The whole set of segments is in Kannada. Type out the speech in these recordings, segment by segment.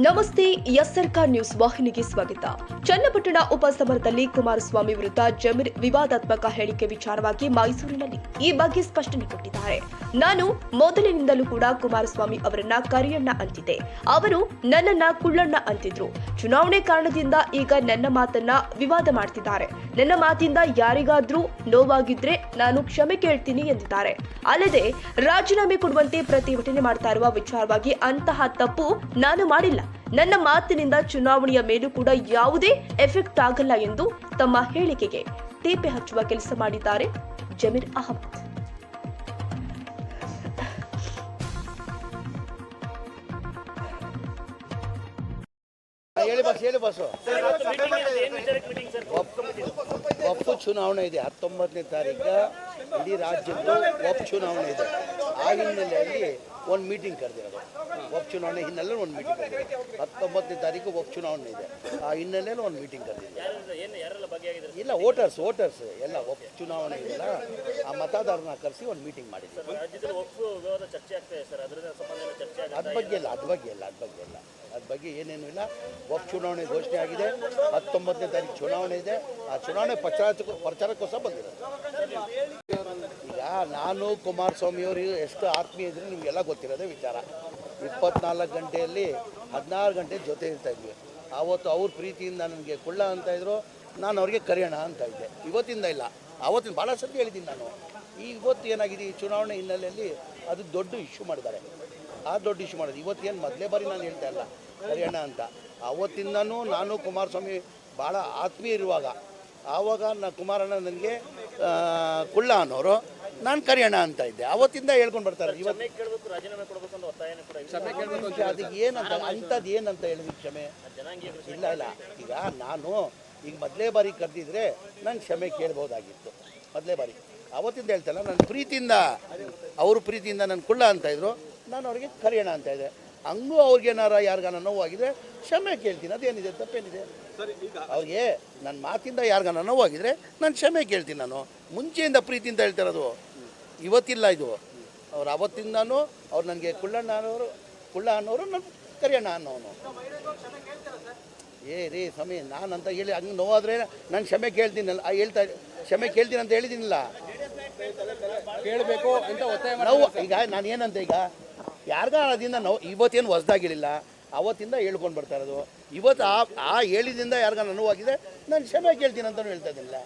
ನಮಸ್ತೆ ಎಸ್ಆರ್ಕಾರ್ ನ್ಯೂಸ್ ವಾಹಿನಿಗೆ ಸ್ವಾಗತ. ಚನ್ನಪಟ್ಟಣ ಉಪಸಮರದಲ್ಲಿ ಕುಮಾರಸ್ವಾಮಿ ವಿರುದ್ಧ ಜಮೀರ್ ವಿವಾದಾತ್ಮಕ ಹೇಳಿಕೆ ವಿಚಾರವಾಗಿ ಮೈಸೂರಿನಲ್ಲಿ ಈ ಬಗ್ಗೆ ಸ್ಪಷ್ಟನೆ ಕೊಟ್ಟಿದ್ದಾರೆ. ನಾನು ಮೊದಲಿನಿಂದಲೂ ಕೂಡ ಕುಮಾರಸ್ವಾಮಿ ಅವರನ್ನ ಕರಿಯಣ್ಣ ಅಂತಿದ್ದೆ. ಅವರು ನನ್ನನ್ನ ಕುಳ್ಳಣ್ಣ ಅಂತಿದ್ರು. ಚುನಾವಣೆ ಕಾರಣದಿಂದ ಈಗ ನನ್ನ ಮಾತನ್ನ ವಿವಾದ ಮಾಡ್ತಿದ್ದಾರೆ. ನನ್ನ ಮಾತಿಂದ ಯಾರಿಗಾದ್ರೂ ನೋವಾಗಿದ್ರೆ ನಾನು ಕ್ಷಮೆ ಕೇಳ್ತೀನಿ ಎಂದಿದ್ದಾರೆ. ಅಲ್ಲದೆ ರಾಜೀನಾಮೆ ಕೊಡುವಂತೆ ಪ್ರತಿಭಟನೆ ಮಾಡ್ತಾ ಇರುವ ವಿಚಾರವಾಗಿ ಅಂತಹ ತಪ್ಪು ನಾನು ಮಾಡಿಲ್ಲ. ನನ್ನ ಮಾತಿನಿಂದ ಚುನಾವಣೆಯ ಮೇಲೂ ಕೂಡ ಯಾವುದೇ ಎಫೆಕ್ಟ್ ಆಗಲ್ಲ ಎಂದು ತಮ್ಮ ಹೇಳಿಕೆಗೆ ಟೇಪೆ ಹಚ್ಚುವ ಕೆಲಸ ಮಾಡಿದ್ದಾರೆ ಜಮೀರ್ ಅಹಮದ್. ಒಪ್ಪು ಚುನಾವಣೆ ಇದೆ. ಹತ್ತೊಂಬತ್ತನೇ ತಾರೀಕು ಇಡೀ ರಾಜ್ಯದ್ದು ಒಪ್ಪು ಚುನಾವಣೆ ಇದೆ. ಆ ಹಿನ್ನೆಲೆಯಲ್ಲಿ ಒಂದು ಮೀಟಿಂಗ್ ಕರೆದಿರೋದು. ಉಪ ಚುನಾವಣೆ ಹಿನ್ನೆಲೆ ಒಂದು ಮೀಟಿಂಗ್ ಕರೆದಿದೆ ಹತ್ತೊಂಬತ್ತನೇ ತಾರೀಕು ಉಪ ಚುನಾವಣೆ ಇದೆ. ಆ ಹಿನ್ನೆಲೆಯಲ್ಲಿ ಒಂದು ಮೀಟಿಂಗ್ ಕರೆದಿದೆ ಇಲ್ಲ ವೋಟರ್ಸ್ ವೋಟರ್ಸ್ ಎಲ್ಲ ಉಪ ಚುನಾವಣೆ ಇಲ್ಲ. ಆ ಮತದಾರನ ಕರೆಸಿ ಒಂದು ಮೀಟಿಂಗ್ ಆಗುತ್ತೆ ಅದ್ರ ಬಗ್ಗೆ ಇಲ್ಲ ಅದ್ರ ಬಗ್ಗೆ ಇಲ್ಲ ಅದ್ರ ಬಗ್ಗೆ ಇಲ್ಲ. ಅದ್ರ ಬಗ್ಗೆ ಏನೇನು ಇಲ್ಲ. ಒಬ್ಬ ಚುನಾವಣೆ ಘೋಷಣೆ ಆಗಿದೆ. ಹತ್ತೊಂಬತ್ತನೇ ತಾರೀಕು ಚುನಾವಣೆ ಇದೆ. ಆ ಚುನಾವಣೆ ಪ್ರಚಾರಕ್ಕೂ ಪ್ರಚಾರಕ್ಕೋಸ್ಕರ ಬಂದಿರೋದು. ನಾನು ಕುಮಾರಸ್ವಾಮಿ ಅವರು ಎಷ್ಟು ಆತ್ಮೀಯ ಇದ್ರೆ ನಿಮಗೆಲ್ಲ ಗೊತ್ತಿರೋದೇ ವಿಚಾರ. ಇಪ್ಪತ್ನಾಲ್ಕು ಗಂಟೆಯಲ್ಲಿ ಹದಿನಾರು ಗಂಟೆ ಜೊತೆ ಇರ್ತಾ ಇದ್ವಿ. ಆವತ್ತು ಅವ್ರ ಪ್ರೀತಿಯಿಂದ ನನಗೆ ಕೊಳ್ಳ ಅಂತ ಇದ್ರು, ನಾನು ಅವ್ರಿಗೆ ಕರೆಯೋಣ ಅಂತ ಇದ್ದೆ. ಇವತ್ತಿಂದ ಇಲ್ಲ. ಆವತ್ತಿನ ಭಾಳ ಸತಿ ಹೇಳಿದ್ದೀನಿ ನಾನು. ಇವತ್ತು ಏನಾಗಿದೆ, ಈ ಚುನಾವಣೆ ಹಿನ್ನೆಲೆಯಲ್ಲಿ ಅದು ದೊಡ್ಡ ಇಶ್ಯೂ ಮಾಡಿದ್ದಾರೆ. ಆ ದೊಡ್ಡ ಇಶ್ಯೂ ಮಾಡೋದು. ಇವತ್ತೇನು ಮೊದಲೇ ಬಾರಿ ನಾನು ಹೇಳ್ತಾ ಇಲ್ಲ, ಕರೆಯೋಣ ಅಂತ. ಆವತ್ತಿಂದನೂ ನಾನು ಕುಮಾರಸ್ವಾಮಿ ಭಾಳ ಆತ್ಮೀಯ ಇರುವಾಗ, ಆವಾಗ ನಾ ಕುಮಾರಣ್ಣ ನನಗೆ ಕುಳ್ಳ ಅನ್ನೋರು ನಾನು ಕರೆಯೋಣ ಅಂತ ಇದ್ದೆ. ಅವತ್ತಿಂದ ಹೇಳ್ಕೊಂಡು ಬರ್ತಾರೆ. ಇವತ್ತು ಕ್ಷಮೆ ಕೇಳಬೇಕು ರಾಜೀನಾಮೆ ಕೊಡಬೇಕು ಅಂತ ಒತ್ತಾಯನ ಕೂಡ ಇದೆ. ಅದಕ್ಕೆ ಏನಂತ ಅಂಥದ್ದು ಏನಂತ ಹೇಳಿದ್ವಿ ಕ್ಷಮೆ? ಇಲ್ಲ ಇಲ್ಲ. ಈಗ ನಾನು ಈಗ ಮೊದಲೇ ಬಾರಿ ಕರೆದಿದ್ರೆ ನಾನು ಕ್ಷಮೆ ಕೇಳ್ಬೋದಾಗಿತ್ತು. ಮೊದಲೇ ಬಾರಿ. ಅವತ್ತಿಂದ ಹೇಳ್ತಲ್ಲ ನನ್ನ ಪ್ರೀತಿಯಿಂದ ಅವ್ರ ಪ್ರೀತಿಯಿಂದ ನನ್ನ ಕುಳ್ಳ ಅಂತ ಇದ್ರು. ನಾನು ಅವ್ರಿಗೆ ಕರೆಯೋಣ ಅಂತ ಇದ್ದೆ. ಹಂಗೂ ಅವ್ರಿಗೇನಾರ ಯಾರಿಗಾನ ನೋವಾಗಿದ್ರೆ ಕ್ಷಮೆ ಕೇಳ್ತೀನಿ. ಅದೇನಿದೆ? ತಪ್ಪೇನಿದೆ? ಅವ್ರಿಗೆ ನನ್ನ ಮಾತಿಂದ ಯಾರಿಗಾನ ನೋವಾಗಿದ್ರೆ ನಾನು ಕ್ಷಮೆ ಕೇಳ್ತೀನಿ ನಾನು. ಮುಂಚೆಯಿಂದ ಪ್ರೀತಿಯಿಂದ ಹೇಳ್ತಿರೋದು ಇವತ್ತಿಲ್ಲ ಇದು. ಅವ್ರು ಅವತ್ತಿಂದನೂ ಅವ್ರು ನನಗೆ ಕುಳ್ಳಣ್ಣ ಅನ್ನೋರು ಕುಳ್ಳ ಅನ್ನೋರು ನನ್ನ ಕರಿಯಣ್ಣ ಅನ್ನೋನು. ಏ ರೀ ಸ್ವಾಮಿ ನಾನು ಅಂತ ಹೇಳಿ ಹಂಗೆ ನೋವಾದ್ರೆ ನಾನು ಕ್ಷಮೆ ಕೇಳ್ತೀನಲ್ಲ ಹೇಳ್ತಾ ಕ್ಷಮೆ ಕೇಳ್ತೀನಿ ಅಂತ ಹೇಳಿದ್ದೀನಿಲ್ಲ ಕೇಳಬೇಕು ಅಂತ ಒತ್ತಾಯ ನೋವು ಈಗ ನಾನು ಏನಂತ ಈಗ ಯಾರಿಗಾದಿಂದ ನೋವು ಇವತ್ತೇನು ಹೊಸ್ದಾಗಿರಲಿಲ್ಲ ಅವತ್ತಿಂದ ಹೇಳ್ಕೊಂಡು ಬರ್ತಾ ಇರೋದು. ಇವತ್ತು ಆ ಆ ಹೇಳಿದಿಂದ ಯಾರಿಗ ನೋವಾಗಿದೆ ನಾನು ಕ್ಷಮೆ ಕೇಳ್ತೀನಿ ಅಂತಲೂ ಹೇಳ್ತಾ ಇದ್ದಿಲ್ಲ.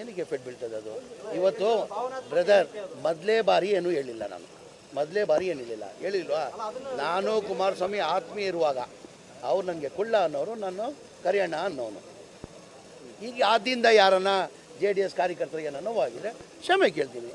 ಏನಕ್ಕೆ ಎಫೆಕ್ಟ್ ಬೀಳ್ತದೆ ಅದು? ಇವತ್ತು ಬ್ರದರ್ ಮೊದಲೇ ಬಾರಿ ಏನು ಹೇಳಿಲ್ಲ ನಾನು. ಮೊದಲೇ ಬಾರಿ ಏನಿಲ್ಲ. ಹೇಳಿಲ್ವಾ? ನಾನು ಕುಮಾರಸ್ವಾಮಿ ಆತ್ಮೀಯ ಇರುವಾಗ ಅವ್ರು ನನಗೆ ಕುಳ್ಳ ಅನ್ನೋರು ನಾನು ಕರಿಯಣ್ಣ ಅನ್ನೋನು. ಈಗ ಆದ್ದರಿಂದ ಯಾರನ್ನ ಜೆ ಡಿ ಎಸ್ ಕಾರ್ಯಕರ್ತರಿಗೆ ನಾನು ಹೋಗಿದ್ರೆ ಕ್ಷಮೆ ಕೇಳ್ತೀನಿ.